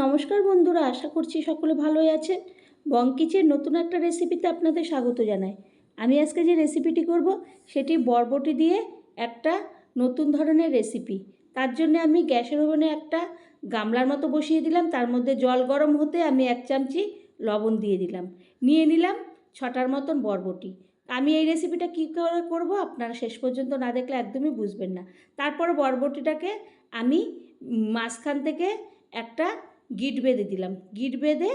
নমস্কার বন্ধুরা, আশা করছি সকলে ভালোই আছেন। বঙ্কিচের নতুন একটা রেসিপিতে আপনাদের স্বাগত জানাই। আমি আজকে যে রেসিপিটি করব, সেটি বরবটি দিয়ে একটা নতুন ধরনের রেসিপি তার জন্য আমি গ্যাসের ওভেনে একটা গামলার মতো বসিয়ে দিলাম। তার মধ্যে জল গরম হতে আমি এক চামচি লবণ দিয়ে দিলাম। নিয়ে নিলাম ছটার মতন বরবটি। আমি এই রেসিপিটা কী করে করব, আপনারা শেষ পর্যন্ত না দেখলে একদমই বুঝবেন না। তারপর বরবটিটাকে আমি মাঝখান থেকে একটা গিট বেঁধে দিলাম। গিট বেঁধে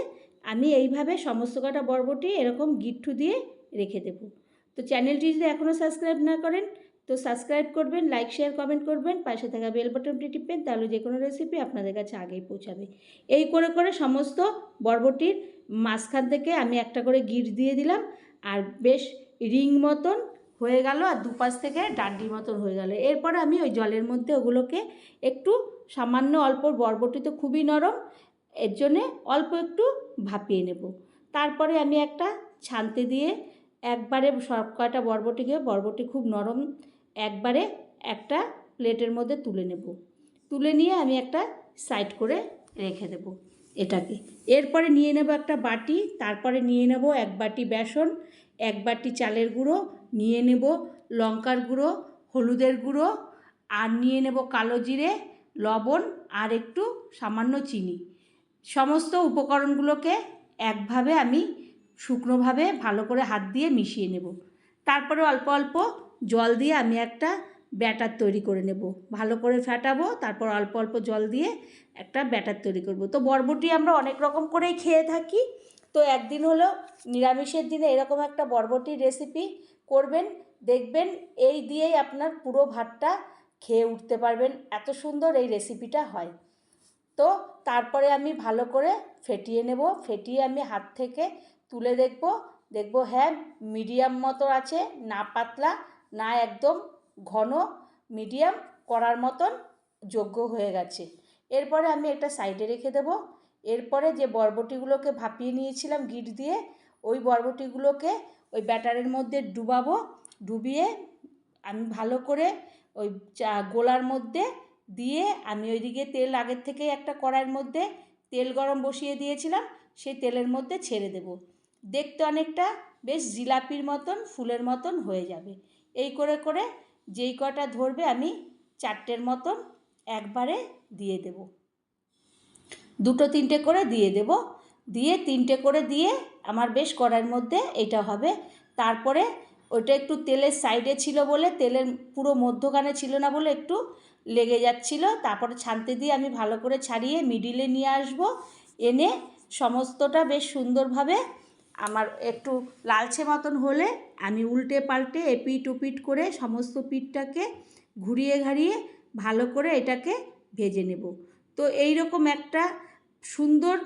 আমি এইভাবে সমস্ত কটা বরবটি এরকম গিট্টু দিয়ে রেখে দেব। তো চ্যানেলটি যদি এখনও সাবস্ক্রাইব না করেন, তো সাবস্ক্রাইব করবেন লাইক শেয়ার কমেন্ট করবেন, পাশে থাকা বেল বাটনটি টিপবেন, তাহলে যে কোনো রেসিপি আপনাদের কাছে আগেই পৌঁছাবে। এই করে করে সমস্ত বরবটির মাঝখান থেকে আমি একটা করে গিট দিয়ে দিলাম, আর বেশ রিং মতন হয়ে গেল, আর দুপাশ থেকে ডান্ডির মতন হয়ে গেল। এরপরে আমি ওই জলের মধ্যে ওগুলোকে একটু সামান্য অল্প বরবটি তো খুবই নরম এর জন্যে অল্প একটু ভাপিয়ে নেব। তারপরে আমি একটা ছানতে দিয়ে একবারে সব কয়টা বরবটিকে বরবটি খুব নরম, একবারে একটা প্লেটের মধ্যে তুলে নেব। তুলে নিয়ে আমি একটা সাইড করে রেখে দেব এটাকে। এরপরে নিয়ে নেব একটা বাটি, তারপরে নিয়ে নেব এক বাটি বেসন, এক বাটি চালের গুঁড়ো, নিয়ে নেব লঙ্কার গুঁড়ো, হলুদের গুঁড়ো, আর নিয়ে নেব কালো জিরে, লবণ, আর একটু সামান্য চিনি। সমস্ত উপকরণগুলোকে একভাবে আমি শুকনোভাবে ভালো করে হাত দিয়ে মিশিয়ে নেব। তারপরে অল্প অল্প জল দিয়ে আমি একটা ব্যাটার তৈরি করে নেব। ভালো করে ফ্যাটাবো তারপর অল্প অল্প জল দিয়ে একটা ব্যাটার তৈরি করব। তো বরবটি আমরা অনেক রকম করেই খেয়ে থাকি। তো একদিন হলো নিরামিষের দিনে এরকম একটা বরবটির রেসিপি করবেন, দেখবেন এই দিয়েই আপনার পুরো ভাতটা খেয়ে উঠতে পারবেন। এত সুন্দর এই রেসিপিটা হয়। তো তারপরে আমি ভালো করে ফেটিয়ে নেব। ফেটিয়ে আমি হাত থেকে তুলে দেখব। দেখব হ্যাঁ মিডিয়াম মতো আছে, না পাতলা, না একদম ঘন, মিডিয়াম করার মতন যোগ্য হয়ে গেছে। এরপরে আমি একটা সাইডে রেখে দেব। এরপরে যে বরবটিগুলোকে ভাপিয়ে নিয়েছিলাম গিট দিয়ে, ওই বরবটিগুলোকে ওই ব্যাটারের মধ্যে ডুবাবো। ডুবিয়ে আমি ভালো করে ওই গোলার মধ্যে দিয়ে আমি ওইদিকে তেল আগের থেকেই একটা কড়াইয়ের মধ্যে তেল গরম বসিয়ে দিয়েছিলাম, সেই তেলের মধ্যে ছেড়ে দেব। দেখতে অনেকটা বেশ জিলাপির মতন, ফুলের মতন হয়ে যাবে। এই করে করে যেই কটা ধরবে আমি চারটের মতন একবারে দিয়ে দেব। দুটো তিনটে করে দিয়ে দেব। দিয়ে তিনটে করে দিয়ে আমার বেশ কড়াইয়ের মধ্যে এটা হবে। তারপরে ওটা একটু তেলের সাইডে ছিল বলে, তেলের পুরো মধ্যখানে ছিল না বলে একটু লেগে যাচ্ছিল। তারপরে ছানতে দিয়ে আমি ভালো করে ছাড়িয়ে মিডিলে নিয়ে আসব। এনে সমস্তটা বেশ সুন্দরভাবে আমার একটু লালচে মতন হলে আমি উল্টে পাল্টে এপিট উপিট করে সমস্ত পিঠটাকে ঘুরিয়ে ঘাড়িয়ে ভালো করে এটাকে ভেজে নেব। তো এই রকম একটা সুন্দর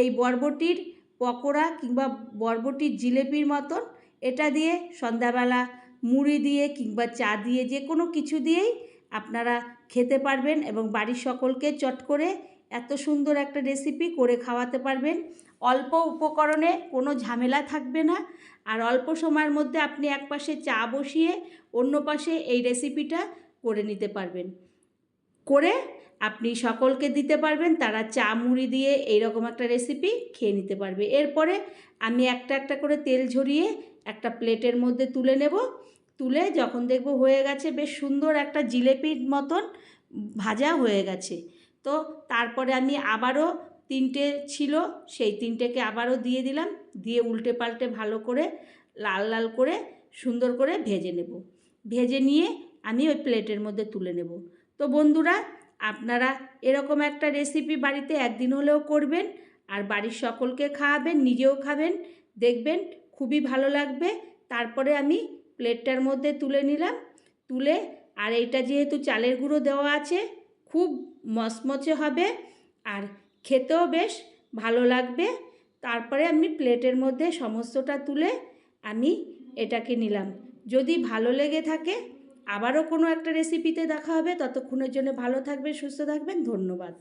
এই বরবটির পকোড়া কিংবা বরবটির জিলেপির মতন এটা দিয়ে সন্ধ্যাবেলা মুড়ি দিয়ে কিংবা চা দিয়ে যে কোনো কিছু দিয়েই আপনারা খেতে পারবেন এবং বাড়ির সকলকে চট করে এত সুন্দর একটা রেসিপি করে খাওয়াতে পারবেন। অল্প উপকরণে কোনো ঝামেলা থাকবে না। আর অল্প সময়ের মধ্যে আপনি এক পাশে চা বসিয়ে অন্য পাশে এই রেসিপিটা করে নিতে পারবেন। করে আপনি সকলকে দিতে পারবেন, তারা চা মুড়ি দিয়ে এইরকম একটা রেসিপি খেয়ে নিতে পারবে। এরপরে আমি একটা একটা করে তেল ঝরিয়ে একটা প্লেটের মধ্যে তুলে নেব। তুলে যখন দেখব হয়ে গেছে বেশ সুন্দর একটা জিলেপির মতন ভাজা হয়ে গেছে। তো তারপরে আমি আবারও তিনটে ছিল, সেই তিনটেকে আবারও দিয়ে দিলাম, দিয়ে উল্টে পাল্টে ভালো করে লাল লাল করে সুন্দর করে ভেজে নেব। ভেজে নিয়ে আমি ওই প্লেটের মধ্যে তুলে নেব। তো বন্ধুরা, আপনারা এরকম একটা রেসিপি বাড়িতে একদিন হলেও করবেন আর বাড়ির সকলকে খাওয়াবেন, নিজেও খাবেন, দেখবেন খুবই ভালো লাগবে। তারপরে আমি প্লেটটার মধ্যে তুলে নিলাম, তুলে আর এইটা যেহেতু চালের গুঁড়ো দেওয়া আছে, খুব মচমচে হবে আর খেতেও বেশ ভালো লাগবে। তারপরে আমি প্লেটের মধ্যে সমস্তটা তুলে আমি এটাকে নিলাম। যদি ভালো লেগে থাকে, আবারও কোনো একটা রেসিপিতে দেখা হবে। ততক্ষণের জন্য ভালো থাকবেন, সুস্থ থাকবেন। ধন্যবাদ।